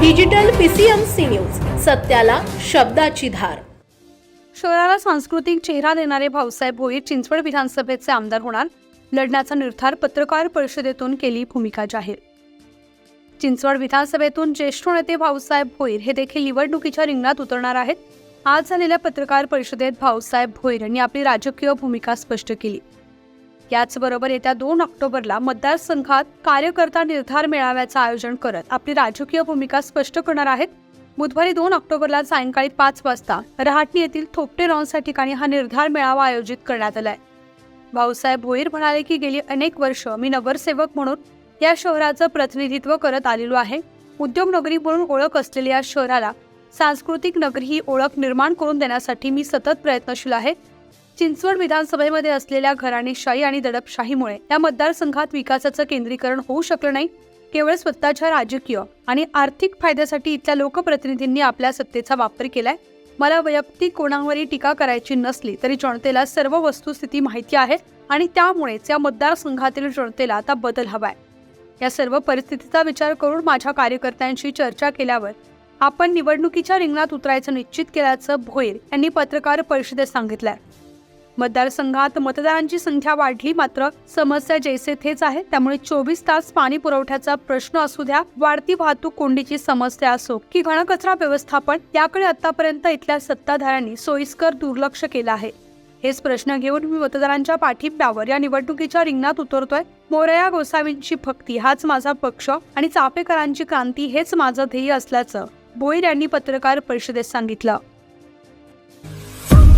Digital PCMC news सत्याला शब्दाची धार. शहराला सांस्कृतिक चेहरा देणारे भाऊसाहेब भोईर चिंचवड विधानसभेचे आमदार होणार. लढण्याचा निर्धार पत्रकार परिषदेतून केली भूमिका जाहीर. चिंचवड विधानसभेतून ज्येष्ठ नेते भाऊसाहेब भोईर हे देखील निवडणुकीच्या रिंगणात उतरणार आहेत. आज झालेल्या पत्रकार परिषदेत भाऊसाहेब भोईर यांनी आपली राजकीय भूमिका स्पष्ट केली. याचबरोबर येत्या दोन ऑक्टोबरला मतदारसंघात कार्यकर्ता निर्धार मेळाव्याचं आयोजन करत आपली राजकीय भूमिका स्पष्ट करणार आहेत. बुधवारी दोन ऑक्टोबरला सायंकाळी पाच वाजता रहाटणी येथील थोपटे रॉन्स ठिकाणी हा निर्धार मेळावा आयोजित करण्यात आलाय. भाऊसाहेब भोईर म्हणाले की गेली अनेक वर्ष मी नगरसेवक म्हणून या शहराचं प्रतिनिधित्व करत आलेलो आहे. उद्योग नगरी म्हणून ओळख असलेल्या या शहराला सांस्कृतिक नगरी ही ओळख निर्माण करून देण्यासाठी मी सतत प्रयत्नशील आहे. चिंचवड विधानसभेमध्ये असलेल्या घराणेशाही आणि दडपशाहीमुळे या मतदारसंघात विकासाचं केंद्रीकरण होऊ शकलं नाही. केवळ स्वतःच्या राजकीय आणि आर्थिक फायद्यासाठी इथल्या लोकप्रतिनिधींनी आपल्या सत्तेचा वापर केलाय. मला वैयक्तिक कोणावरही टीका करायची नसली तरी जनतेला सर्व वस्तुस्थिती माहिती आहे आणि त्यामुळेच या मतदारसंघातील जनतेला आता बदल हवाय. या सर्व परिस्थितीचा विचार करून माझ्या कार्यकर्त्यांशी चर्चा केल्यावर आपण निवडणुकीच्या रिंगणात उतरायचं निश्चित केल्याचं भोईर यांनी पत्रकार परिषदेत सांगितलं मतदारसंघात मतदारांची संख्या वाढली मात्र समस्या जैसे थेच आहे. त्यामुळे चोवीस तास पाणी पुरवठ्याचा प्रश्न असू द्या वाढती वाहतूक कोंडीची समस्या असो की घनकचरा व्यवस्थापन याकडे आतापर्यंत इथल्या सत्ताधाऱ्यांनी सोयीस्कर दुर्लक्ष केलं आहे. हेच प्रश्न घेऊन मी मतदारांच्या पाठिंब्यावर या निवडणुकीच्या रिंगणात उतरतोय. मोरया गोसावींची भक्ती हाच माझा पक्ष आणि चापेकरांची क्रांती हेच माझं ध्येय असल्याचं भोईर यांनी पत्रकार परिषदेत सांगितलं.